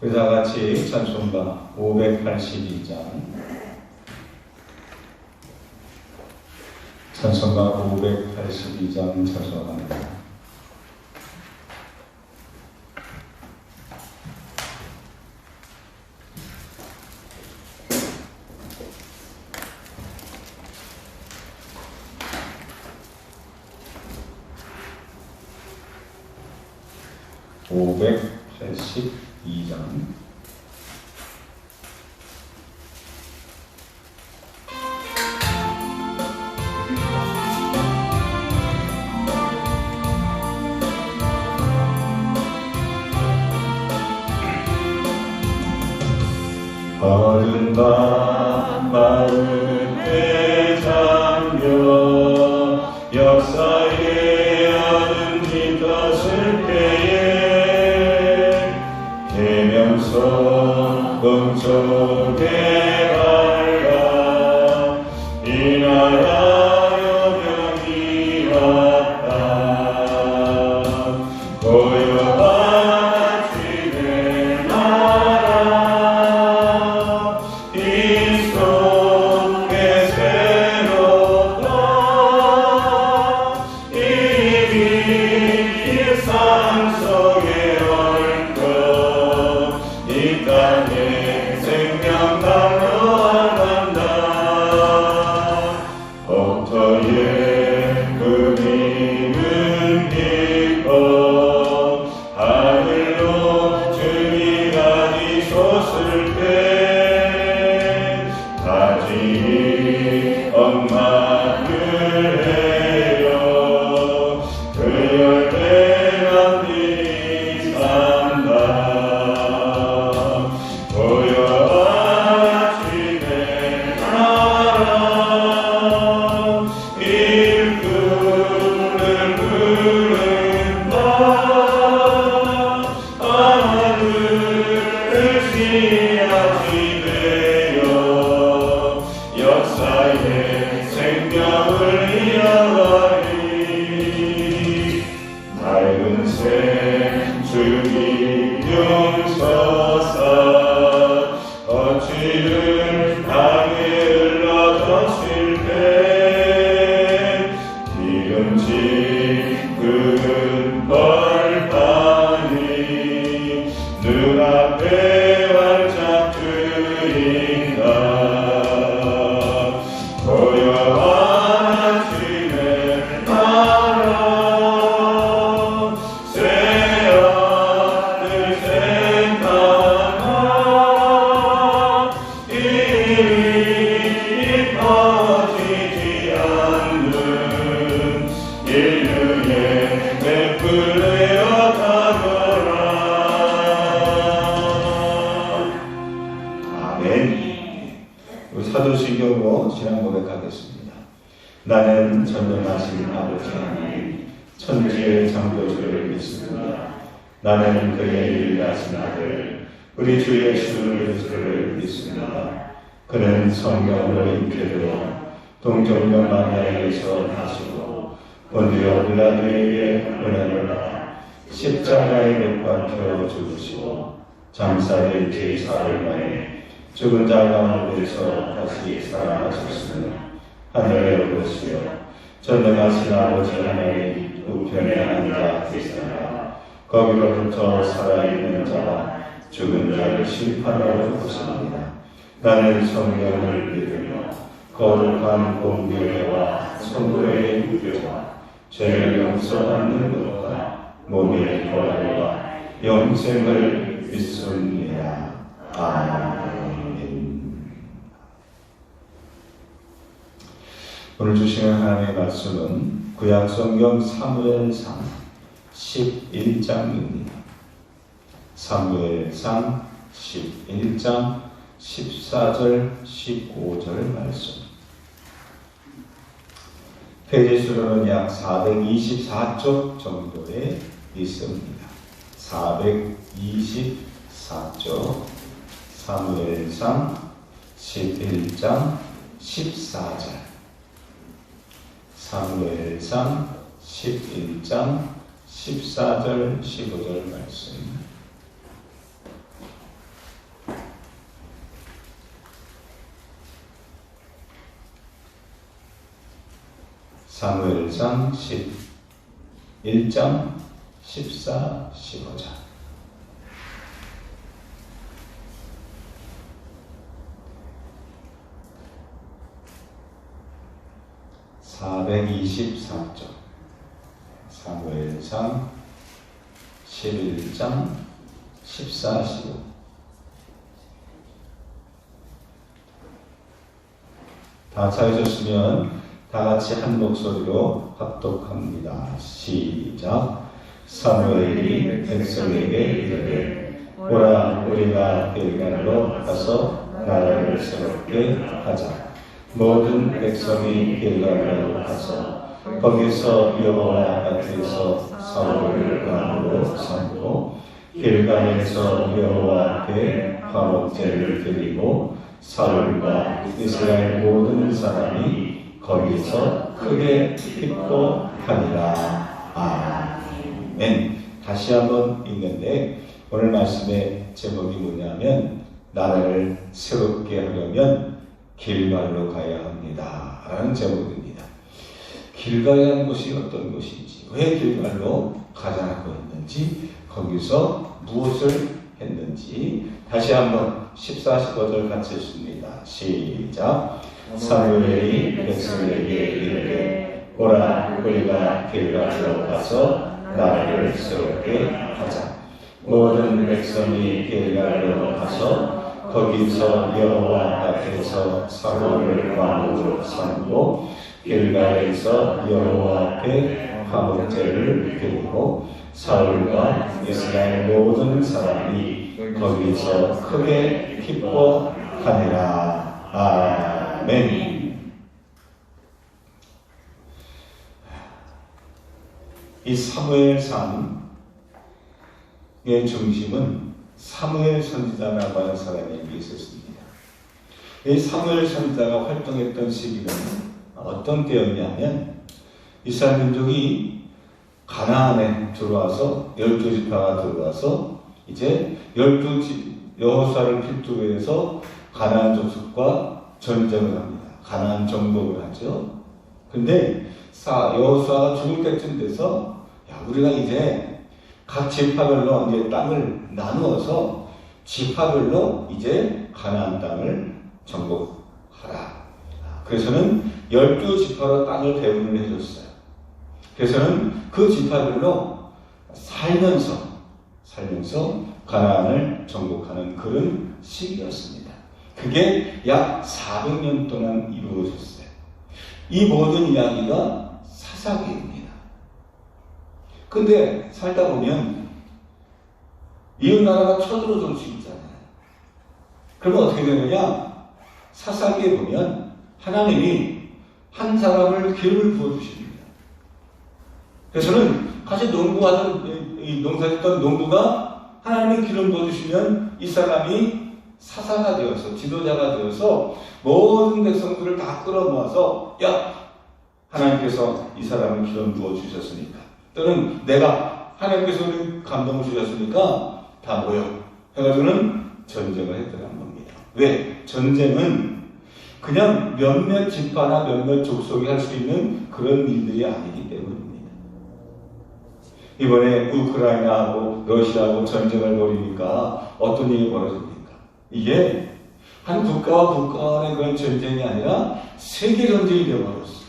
우리 다 같이 찬송가 582장 찬송가 582장 찬송합니다. 어른밤 마음에 잠겨 역사의 어른 깃떴을 때에 계명서 꿈속 그는 성령으로 잉태되어 동정녀 마리아에게서 나시고 본디오 빌라도에게 은혜를 받아 십자가에 못 박혀 죽으시고 장사될 제 사흘 만에 죽은 자 가운데서 다시 살아나셨으며 하늘에 오르시어 전능하신 아버지 하나님 우편에 앉아 계시다가 거기로부터 살아있는 자와 죽은 자를 심판하러 오십니다. 나는 성령을 믿으며 거룩한 공교회와 성도의 유교와 죄를 용서받는 것과 몸의 거룩과 영생을 믿습니다. 아멘. 오늘 주시는 하나님의 말씀은 구약성경 사무엘상 11장입니다. 사무엘상 11장 14절 15절 말씀. 페이지 수로는 약 424쪽 정도에 있습니다. 424쪽 사무엘상 11장 14절 사무엘상 11장 14절 15절 말씀 사무엘상 11장. 14, 15장 (424쪽) 사무엘상 11장 14, 15 다 찾으셨으면 다 같이 한 목소리로 합독합니다. 시작. 사무엘이 백성에게 이르되 오라 우리가 길갈로 가서 나라를 새롭게 하자. 모든 백성이 길갈로 가서 거기서 여호와 앞에서 사울을 왕으로 삼고 길갈에서 여호와 앞에 화목제를 드리고 사울과 이스라엘 모든 사람이 거기서 크게 기뻐하니라. 아멘. 다시 한번 읽는데 오늘 말씀의 제목이 뭐냐면 나라를 새롭게 하려면 길갈로 가야 합니다. 라는 제목입니다. 길갈이라는 곳이 어떤 곳인지, 왜 길갈로 가자고 했는지, 거기서 무엇을 했는지 다시 한번 14, 15절 같이 읽습니다. 시작. 사무엘이 백성에게 이르되 오라 우리가 길갈로 가서 나라를 새롭게 하자. 모든 백성이 길갈로 가서 거기서 여호와 앞에서 사울을 왕으로 삼고 길갈에서 여호와 앞에 화목제를 드리고 사울과 이스라엘 모든 사람이 거기서 크게 기뻐하니라. 아멘. 이 사무엘상의 중심은 사무엘 선지자라고 하는 사람에게 있었습니다. 이 사무엘 선지자가 활동했던 시기는 어떤 때였냐면 이스라엘 민족이 가나안에 들어와서 열두 지파가 들어와서 이제 열두 여호수아를 필두로 해서 가나안 족속과 전쟁을 합니다. 가나안 정복을 하죠. 근데 사 여호수아가 죽을 때쯤 돼서 야 우리가 이제 각 지파별로 이제 땅을 나누어서 지파별로 이제 가나안 땅을 정복하라. 그래서는 열두 지파로 땅을 배분을 해줬어요. 그래서는 그 지파별로 살면서 살면서 가나안을 정복하는 그런 시기였습니다. 그게 약 400년 동안 이루어졌어요. 이 모든 이야기가 사사기입니다. 근데 살다 보면 이웃 나라가 쳐들어올 수 있잖아요. 그러면 어떻게 되느냐? 사사기에 보면 하나님이 한 사람을 기름을 부어주십니다. 그래서는 같이 농구하는, 농사짓던 농부가 하나님의 기름 부어주시면 이 사람이 사사가 되어서, 지도자가 되어서 모든 백성들을 다 끌어모아서, 야! 하나님께서 이 사람을 기름 부어주셨으니까. 또는 내가 하나님께서 우리 감동을 주셨으니까 다 모여. 해가지고는 전쟁을 했더란 겁니다. 왜? 전쟁은 그냥 몇몇 집파나 몇몇 족속이 할 수 있는 그런 일들이 아니기 때문입니다. 이번에 우크라이나하고 러시아하고 전쟁을 벌이니까 어떤 일이 벌어집니까? 이게 한 국가와 국가 간의 그런 전쟁이 아니라 세계 전쟁이 되어버렸어.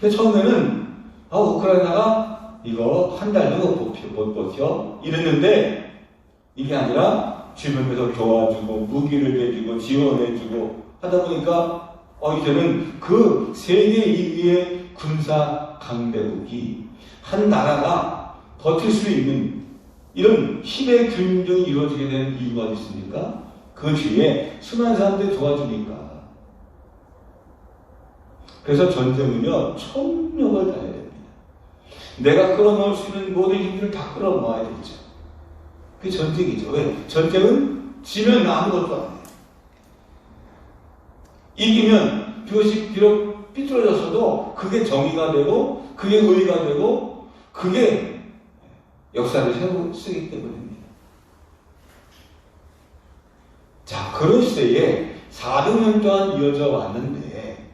근데 처음에는 아 우크라이나가 이거 한 달도 못 버텨, 못 버텨 이랬는데 이게 아니라 주변에서 도와주고 무기를 대주고 지원해주고 하다 보니까 어 이제는 그 세계 2위의 군사 강대국이 한 나라가 버틸 수 있는 이런 힘의 균형이 이루어지게 되는 이유가 있습니까? 그 뒤에 수많은 사람들이 도와주니까. 그래서 전쟁은요, 총력을 다해야 됩니다. 내가 끌어모을 수 있는 모든 힘들을 다 끌어모아야 되죠. 그게 전쟁이죠. 왜? 전쟁은 지면 아무것도 안 해요. 이기면 그것이 비록 삐뚤어졌어도 그게 정의가 되고 그게 의의가 되고 그게 역사를 세우, 쓰기 때문입니다. 자, 그런 시대에 400년 동안 이어져 왔는데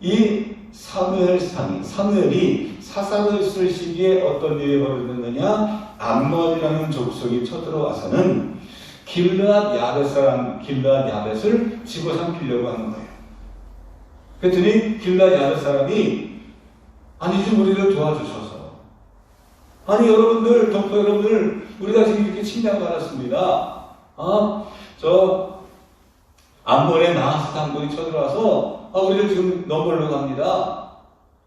이 사무엘상, 사무엘이 사사를 쓸 시기에 어떤 일이 벌어졌느냐? 암몬이라는 족속이 쳐들어와서는 길르앗 야벳 사람 길르앗 야벳을 집어삼키려고 하는 거예요. 그랬더니 길르앗 야벳 사람이 아니 좀 우리를 도와주셔서 아니 여러분들 동포 여러분들 우리가 지금 이렇게 침략받았습니다. 아, 저 암몬의 나하스 당군이 쳐들어와서 아, 우리를 지금 넘보려고 합니다.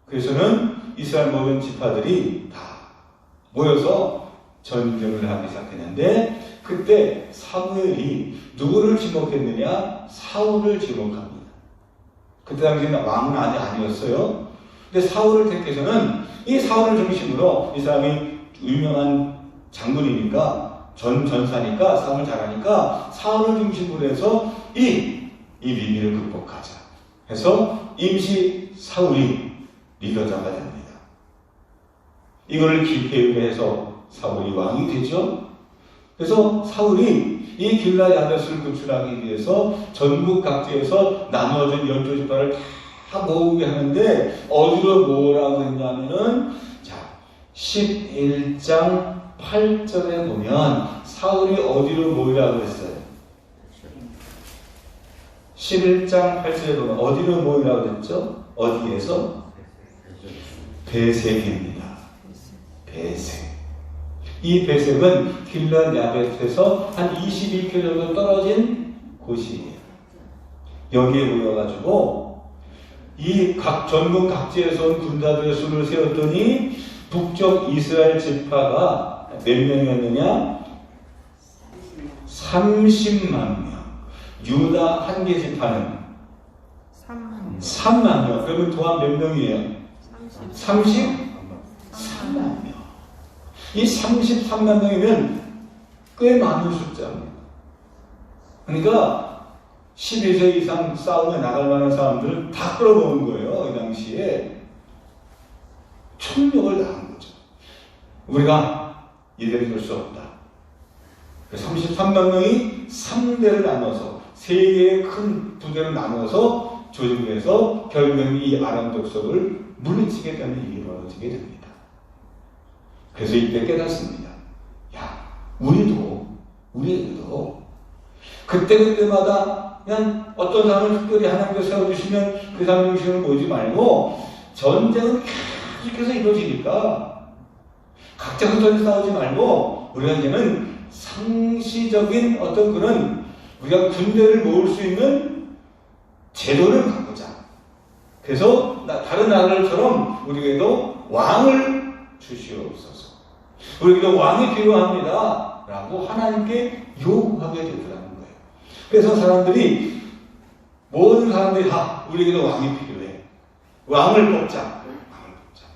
그래서는 이스라엘 모든 지파들이 다 모여서 전쟁을 하기 시작했는데 그때 사무엘이 누구를 지목했느냐? 사울을 지목합니다. 그때 당시에는 왕은 아니었어요. 근데 사울을 택해서는 이 사울을 중심으로 이 사람이 유명한 장군이니까 전 전사니까 싸움을 잘하니까 사울을 중심으로 해서 이, 이 위기를 극복하자. 해서 임시 사울이 리더자가 됩니다. 이걸 기회를 해서 사울이 왕이 되죠. 그래서 사울이 이 길라 야벳을 구출하기 위해서 전국 각지에서 나누어진 열두 지파를 다 모으게 하는데 어디로 모으라고 했냐면은 자 11장 8절에 보면 사울이 어디로 모이라고 했어요? 11장 8절에 보면 어디로 모이라고 했죠? 어디에서? 배색입니다. 배색. 이 배색은 길란 야벳에서 한 22km 정도 떨어진 곳이에요. 여기에 모여가지고 이 각 전국 각지에서 온 군사들의 수를 세웠더니 북쪽 이스라엘 지파가 몇 명이었느냐? 30만 명. 유다 한 개 지파는 3만 3만 명. 그러면 도합 몇 명이에요? 30 33만 명. 이 33만 명이면 꽤 많은 숫자입니다. 그러니까 12세 이상 싸움에 나갈 만한 사람들을 다 끌어모은 거예요. 이 당시에. 총력을 다한 거죠. 우리가 이대로 둘수 없다. 33만 명이 3대를 나눠서 세 개의 큰 부대를 나눠서 조직해서 결국 이 아람 족속을 물리치게 되는 일이 벌어지게 됩니다. 그래서 이때 깨닫습니다. 야, 우리도, 우리에게도 그때그때마다 그냥 어떤 사람을 특별히 하나님께서 세워주시면 그 사람 중심을 보지 말고 전쟁은 계속해서 이루어지니까 각자 흩어져 싸우지 말고 우리가 이제는 상시적인 어떤 그런 우리가 군대를 모을 수 있는 제도를 갖고자. 그래서 나- 다른 나라들처럼 우리에게도 왕을 주시옵소서. 우리에게도 왕이 필요합니다. 라고 하나님께 요구하게 거예요. 그래서 사람들이 모든 사람들이 다 우리에게도 왕이 필요해. 왕을 뽑자. 왕을 뽑자.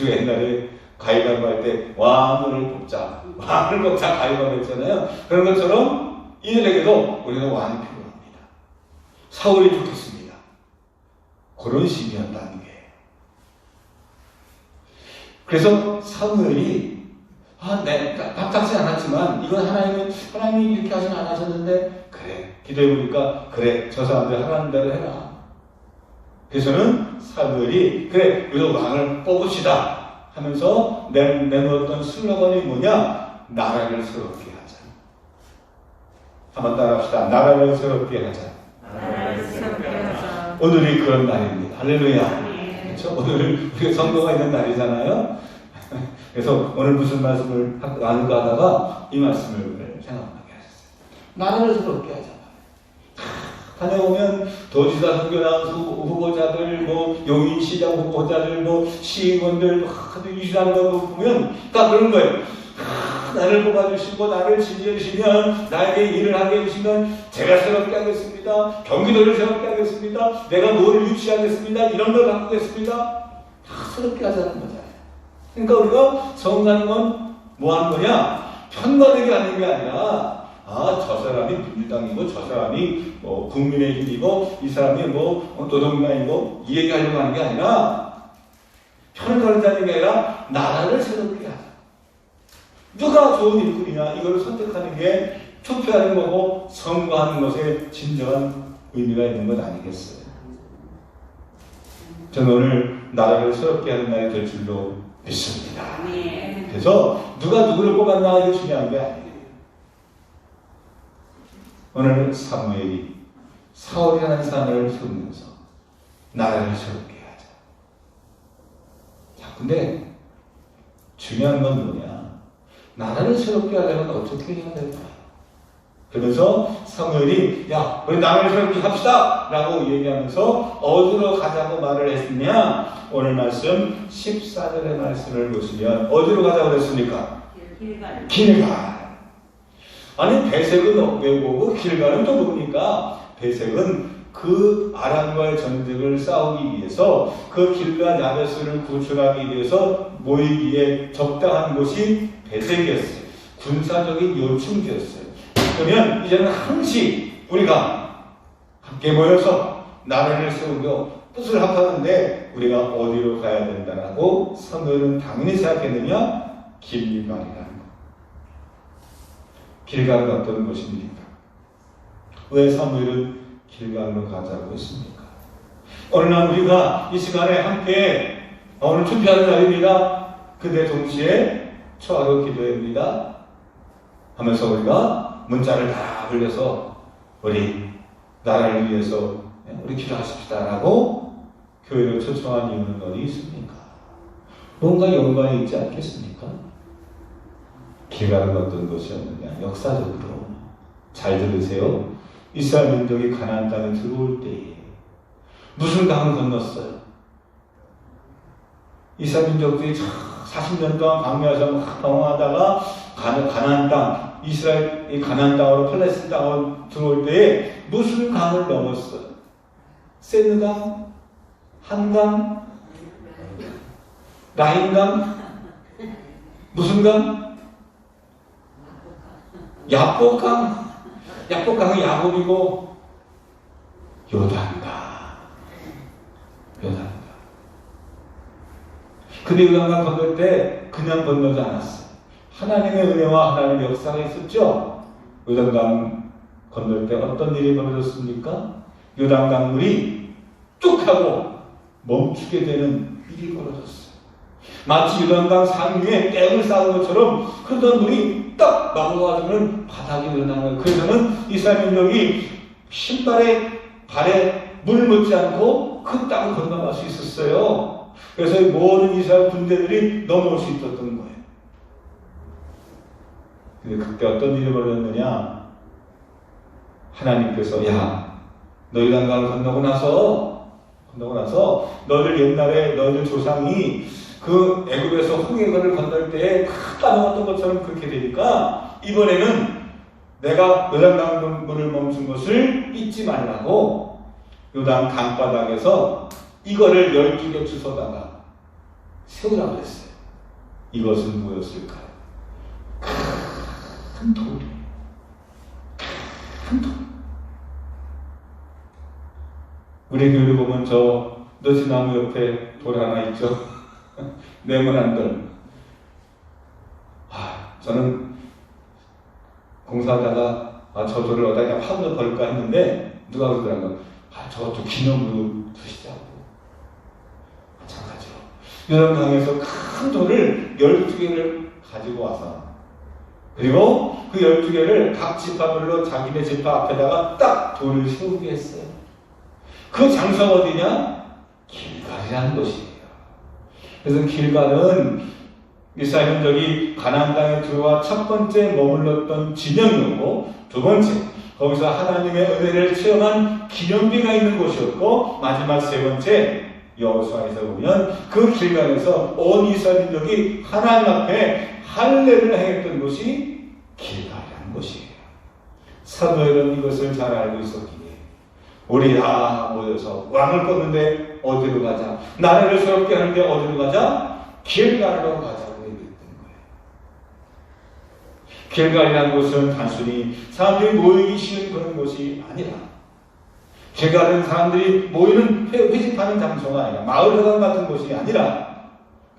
우리가 옛날에 가위바위보 할 때 왕을 뽑자. 왕을 뽑자 가위바위보 했잖아요. 그런 것처럼 이들에게도 우리가 왕이 필요합니다. 사울이 좋겠습니다. 그런 식이었다는 게. 그래서 사무엘이 아, 네, 답답지 않았지만 이건 하나님은 하나님이 이렇게 하진 않으셨는데 그래 기도해 보니까 그래 저 사람들 하라는 대로 해라. 그래서는 사무엘이 그래 우리도 왕을 뽑읍시다 하면서 내, 내놓았던 슬로건이 뭐냐 나라를 새롭게 하자. 한번 따라합시다. 나라를 새롭게 하자. 나라를 새롭게 하자. 오늘이 그런 날입니다. 할렐루야. 아멘. 그렇죠? 오늘 우리가 성도가 있는 날이잖아요. 그래서 오늘 무슨 말씀을 하- 나눌까 하다가 이 말씀을 생각나게 하셨어요. 나라를 새롭게 하자. 다녀오면 도지사 선교 나온 후- 후보자들, 뭐 용인시장 후보자들, 뭐 시의원들 막 이주하는 거 보면 다 그런 거예요. 아, 나를 뽑아주시고 나를 지지해주시면 나에게 일을 하게 해주시면 제가 새롭게 하겠습니다. 경기도를 새롭게 하겠습니다. 내가 뭘 유치하겠습니다. 이런 걸 바꾸겠습니다. 다 새롭게 하자는 거잖아요. 그러니까 우리가 성가는 건 뭐 하는 거냐? 편가르기 하는 게 아니라 아, 저 사람이 민주당이고 저 사람이 뭐 국민의힘이고 이 사람이 뭐 노동당이고 이 얘기하려고 하는 게 아니라 편을 가르자는 게 아니라 나라를 새롭게 하자. 누가 좋은 일꾼이냐 이걸 선택하는 게 투표하는 거고 선거하는 것에 진정한 의미가 있는 것 아니겠어요? 저는 오늘 나라를 새롭게 하는 날이 될 줄로 믿습니다. 그래서 누가 누구를 뽑았나 이게 중요한 게 아니에요. 오늘 사무엘이 사울이라는 사람을 세우면서 나라를 새롭게 하자. 자, 근데 중요한 건 뭐냐? 나라를 새롭게 하려면 어떻게 해야 될까? 그러면서 사무엘이 야 우리 나라를 새롭게 합시다 라고 얘기하면서 어디로 가자고 말을 했느냐 오늘 말씀 14절의 말씀을 보시면 어디로 가자고 그랬습니까? 길갈. 길갈 아니 배색은 왜 보고 길갈은 또 뭡니까? 배색은 그 아람과의 전쟁을 싸우기 위해서 그 길갈 야베스를 구출하기 위해서 모이기에 적당한 곳이 배색이었어요 군사적인 요충지였어요 그러면 이제는 항시 우리가 함께 모여서 나라를 세우고 뜻을 합하는데 우리가 어디로 가야 된다라고 사무엘은 당연히 생각했느냐? 길갈이라는 거. 길갈은 어떤 곳입니까? 왜 사무엘은 길갈로 가자고 했습니까? 어느 날 우리가 이 시간에 함께 오늘 투표하는 날입니다. 근데 동시에 초하루 기도입니다. 하면서 우리가 문자를 다 흘려서 우리 나라를 위해서 우리 기도하십시다라고 교회를 초청한 이유는 어디 있습니까? 뭔가 연관이 있지 않겠습니까? 길가는 어떤 것이었느냐? 역사적으로 잘 들으세요. 이스라엘 민족이 가나안 땅에 들어올 때에 무슨 강을 건넜어요? 이스라엘 민족들이 40년 동안 광야에서 막 방황하다가 가나- 가나안 땅, 이스라엘 이 가나안 땅으로 팔레스틴 땅으로 들어올 때에 무슨 강을 넘었어요? 세느강, 한강, 라인강, 무슨 강? 야복강, 야복강은 야곱이고 요단강, 요단강. 근데 요단강 건널 때 그냥 건너지 않았어요. 하나님의 은혜와 하나님의 역사가 있었죠. 요단강 건널 때 어떤 일이 벌어졌습니까? 요단 강 물이 뚝 하고 멈추게 되는 일이 벌어졌어요. 마치 요단강 상류에 댐을 쌓은 것처럼 흐르던 물이 딱 막아가지고는 바닥이 일어나는 거예요. 그래서는 이스라엘 민족이 신발에 발에 물을 묻지 않고 그 땅을 건너갈 수 있었어요. 그래서 모든 이스라엘 군대들이 넘어올 수 있었던 거예요. 근데 그때 어떤 일이 벌어졌느냐? 하나님께서 야 너희 단강을 건너고 나서 건너고 나서 너희들 옛날에 너희들 조상이 그 애굽에서 홍해를 건널 때에 까먹었던 것처럼 그렇게 되니까 이번에는 내가 요단 강 물을 멈춘 것을 잊지 말라고 요단 강바닥에서 이거를 12개 주워다가 세우라고 했어요. 이것은 뭐였을까요? 큰 돌이에요. 큰 돌. 우리 교회를 보면 저 너지나무 옆에 돌 하나 있죠? 네모난 돌. 아, 저는 공사하다가 아, 저 돌을 어디다 파묻어 버릴까 했는데 누가 그러더라고요. 아, 저것도 기념으로 두시자고. 마찬가지로. 요단강에서 큰 돌을 12개를 가지고 와서 그리고 그 12개를 각 지파별로 자기네 지파 앞에다가 딱 돌을 세우게 했어요. 그 장소가 어디냐? 길갈이라는 곳이에요. 그래서 길갈은 이스라엘 민족이 가나안 땅에 들어와 첫 번째 머물렀던 진영이었고 두 번째 거기서 하나님의 은혜를 체험한 기념비가 있는 곳이었고 마지막 세 번째 여호수아에서 보면 그 길갈에서 온 이스라엘 민족이 하나님 앞에 할례를 행했던 곳이 길갈이라는 곳이에요. 사도엘은 이것을 잘 알고 있었기에 우리 다 모여서 왕을 꺾는데 어디로 가자 나라를 새롭게 하는데 어디로 가자 길갈로 가자고 얘기했던 거예요. 길갈이라는 곳은 단순히 사람들이 모이기 쉬운 그런 곳이 아니라 길갈은 사람들이 모이는 회- 회집하는 장소가 아니라 마을회관 같은 곳이 아니라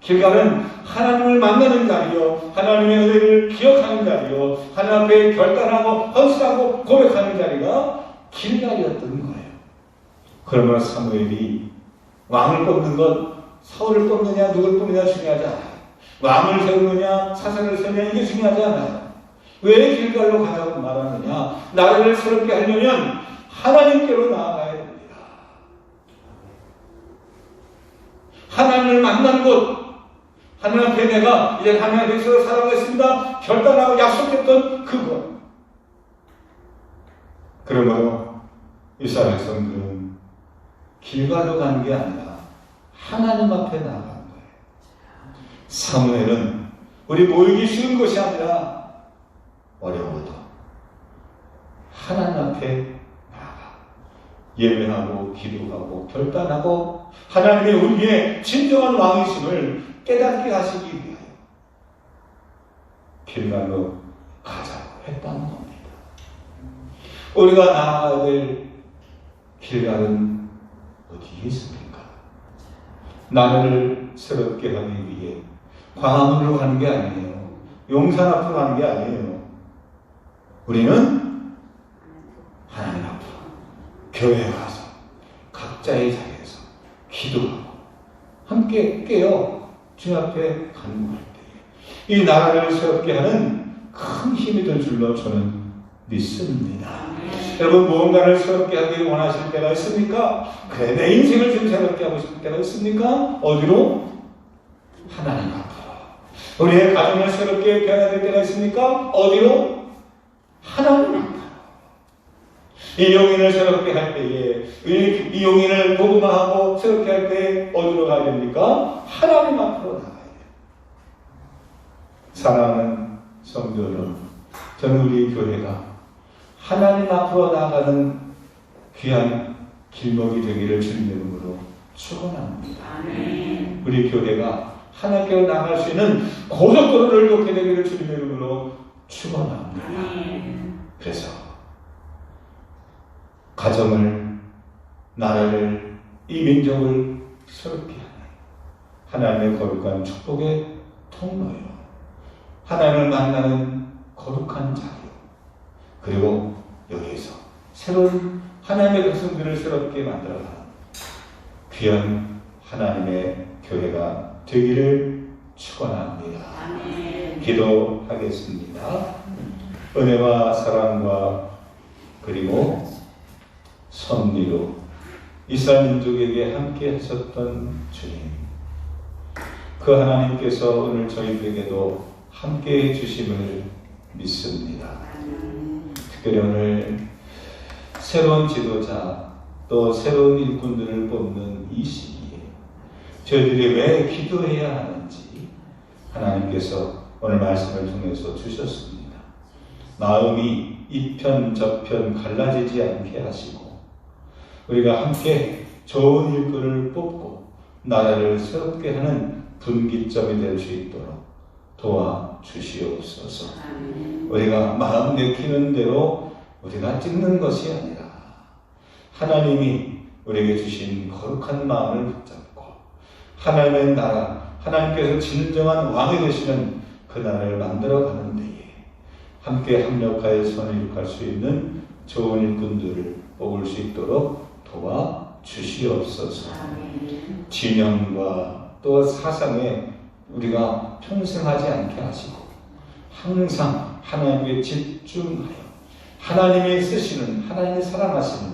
길갈은 하나님을 만나는 자리요 하나님의 은혜를 기억하는 자리요 하나님 앞에 결단하고 헌신하고 고백하는 자리가 길갈이었던 거예요. 그러면 사무엘이 왕을 뽑는 것, 사울을 뽑느냐, 누굴 뽑느냐 중요하지 않아요. 왕을 세우느냐, 사사를 세우느냐, 이게 중요하지 않아요. 왜 길갈로 가자고 말하느냐? 나라를 새롭게 하려면 하나님께로 나아가야 됩니다. 하나님을 만난 곳, 하나님 앞에 내가 이제 하나님 백성으로 살아가겠습니다. 결단하고 약속했던 그곳. 그러므로 이스라엘 백성들은 길가로 가는 게 아니라 하나님 앞에 나아간 거예요. 사무엘은 우리 모이기 쉬운 것이 아니라 어려워도 하나님 앞에 나아가 예배하고 기도하고 결단하고 하나님의 우리의 진정한 왕이심을 깨닫게 하시기 위하여 길말로 가자고 했다는 겁니다. 우리가 나아가야 될 길갈은 어디에 있습니까? 나라를 새롭게 하기 위해 광화문으로 가는 게 아니에요. 용산 앞으로 가는 게 아니에요. 우리는 하나님 앞으로 교회에 가서 각자의 자리에서 기도하고 함께 깨어 주 앞에 간구할 때 이 나라를 새롭게 하는 큰 힘이 될 줄로 저는 믿습니다. 여러분 무언가를 새롭게 하기 원하실 때가 있습니까? 그래 내 인생을 좀 새롭게 하고 싶을 때가 있습니까? 어디로? 하나님 앞으로. 우리의 가정을 새롭게 변화될 때가 있습니까? 어디로? 하나님 앞으로. 이 용인을 새롭게 할 때에 이, 이 용인을 복음화하고 새롭게 할때 어디로 가야 됩니까? 하나님 앞으로 나가야 돼요. 사랑하는 성도 여러분, 저는 우리 교회가 하나님 앞으로 나가는 귀한 길목이 되기를 주님의 이름으로 축원합니다. 우리 교회가 하나님께로 나갈 수 있는 고속도로를 놓게 되기를 주님의 이름으로 축원합니다. 그래서 가정을 나라를 이 민족을 새롭게 하는 하나님의 거룩한 축복의 통로요. 하나님을 만나는 거룩한 자리요. 그리고 여기에서 새로운 하나님의 백성들을 새롭게 만들어가는 귀한 하나님의 교회가 되기를 축원합니다. 기도하겠습니다. 은혜와 사랑과 그리고 섭리로 이스라엘 민족에게 함께 하셨던 주님. 그 하나님께서 오늘 저희들에게도 함께 해 주심을 믿습니다. 특별히 오늘 새로운 지도자 또 새로운 일꾼들을 뽑는 이 시기에 저희들이 왜 기도해야 하는지 하나님께서 오늘 말씀을 통해서 주셨습니다. 마음이 이편 저편 갈라지지 않게 하시고 우리가 함께 좋은 일꾼을 뽑고 나라를 새롭게 하는 분기점이 될 수 있도록 도와 주시옵소서. 우리가 마음 내키는 대로 우리가 찍는 것이 아니라 하나님이 우리에게 주신 거룩한 마음을 붙잡고 하나님의 나라, 하나님께서 진정한 왕이 되시는 그 나라를 만들어가는 데에 함께 합력하여 선을 이룩할 수 있는 좋은 일꾼들을 뽑을 수 있도록 도와 주시옵소서. 진영과 또 사상에 우리가 평생하지 않게 하시고 항상 하나님께 집중하여 하나님이 쓰시는 하나님이 사랑하시는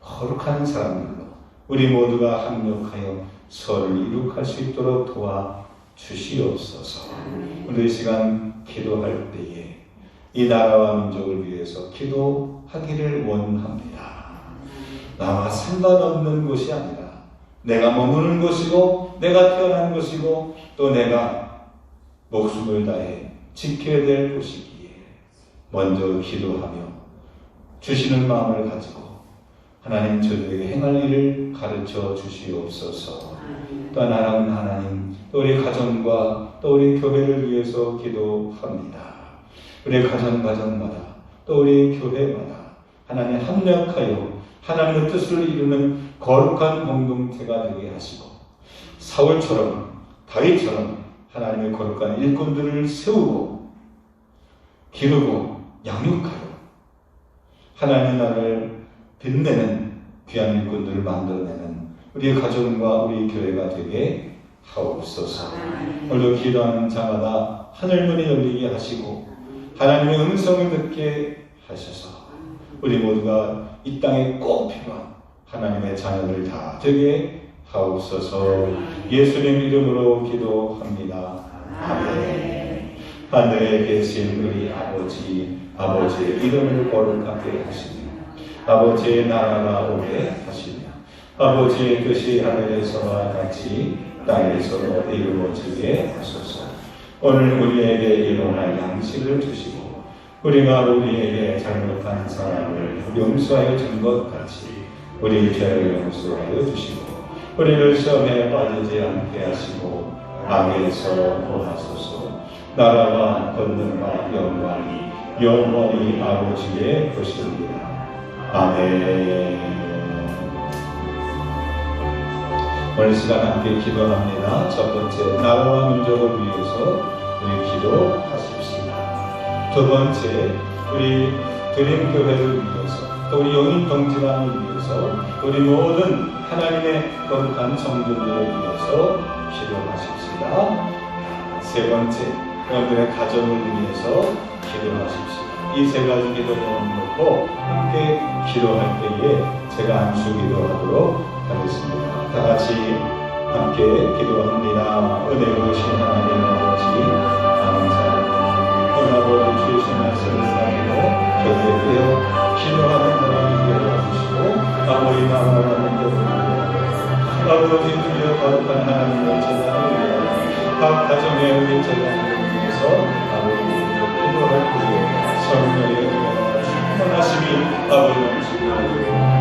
거룩한 사람들로 우리 모두가 합력하여 서를 이룩할 수 있도록 도와 주시옵소서. 오늘 이 시간 기도할 때에 이 나라와 민족을 위해서 기도하기를 원합니다. 나와 상관없는 것이 아니라 내가 머무는 곳이고 내가 태어난 곳이고 또 내가 목숨을 다해 지켜야 될 곳이기에 먼저 기도하며 주시는 마음을 가지고 하나님 저들에게 행할 일을 가르쳐 주시옵소서. 또 하나님 하나님 또 우리 가정과 또 우리 교회를 위해서 기도합니다. 우리 가정 가정마다 또 우리 교회마다 하나님 합력하여 하나님의 뜻을 이루는 거룩한 공동체가 되게 하시고 사울처럼 다윗처럼 하나님의 거룩한 일꾼들을 세우고 기르고 양육하여 하나님의 나라를 빛내는 귀한 일꾼들을 만들어내는 우리의 가정과 우리 교회가 되게 하옵소서. 오늘 기도하는 자마다 하늘 문이 열리게 하시고 하나님의 음성을 듣게 하셔서 우리 모두가 이 땅에 꼭 필요한 하나님의 자녀들 다 되게 하옵소서. 예수님 이름으로 기도합니다. 아멘. 하늘에 계신 우리 아버지, 아버지의 이름을 거룩하게 하시며 아버지의 나라가 오게 하시며 아버지의 뜻이 하늘에서와 같이 땅에서도 이루어지게 하소서. 오늘 우리에게 일어날 양식을 주시고 우리가 우리에게 잘못한 사람을 용서하여 준 것 같이 우리 죄를 용서하여 주시고 우리를 시험에 빠지지 않게 하시고 악에서 구하소서. 나라와 권능과 영광이 영원히 아버지의 것입니다. 아멘. 오늘 시간 함께 기도합니다. 첫 번째, 나라와 민족을 위해서 우리 기도하십시다. 두 번째, 우리 드림교회를 위해서, 또 우리 영인 동지단을 위해서, 우리 모든 하나님의 거룩한 성도들을 위해서 기도하십시다. 세 번째, 여러분의 가정을 위해서 기도하십시오. 이세 가지 기도 내용 놓고 함께 기도할 때에 제가 안수 기도하도록 하겠습니다. 다 같이 함께 기도합니다. 은혜 보신 하나님 아버지 아버지 주신 말씀을 가지고 저희에게 기도하는 사람이 되어 주시고 아버지 나라를 만들어 아버지 주여 거룩한 하나님의 재단을 위하여 각 가정의 우리 재단을 위해서 아버지 기도할 때에 성령의 충만하심이 아버지 넘치고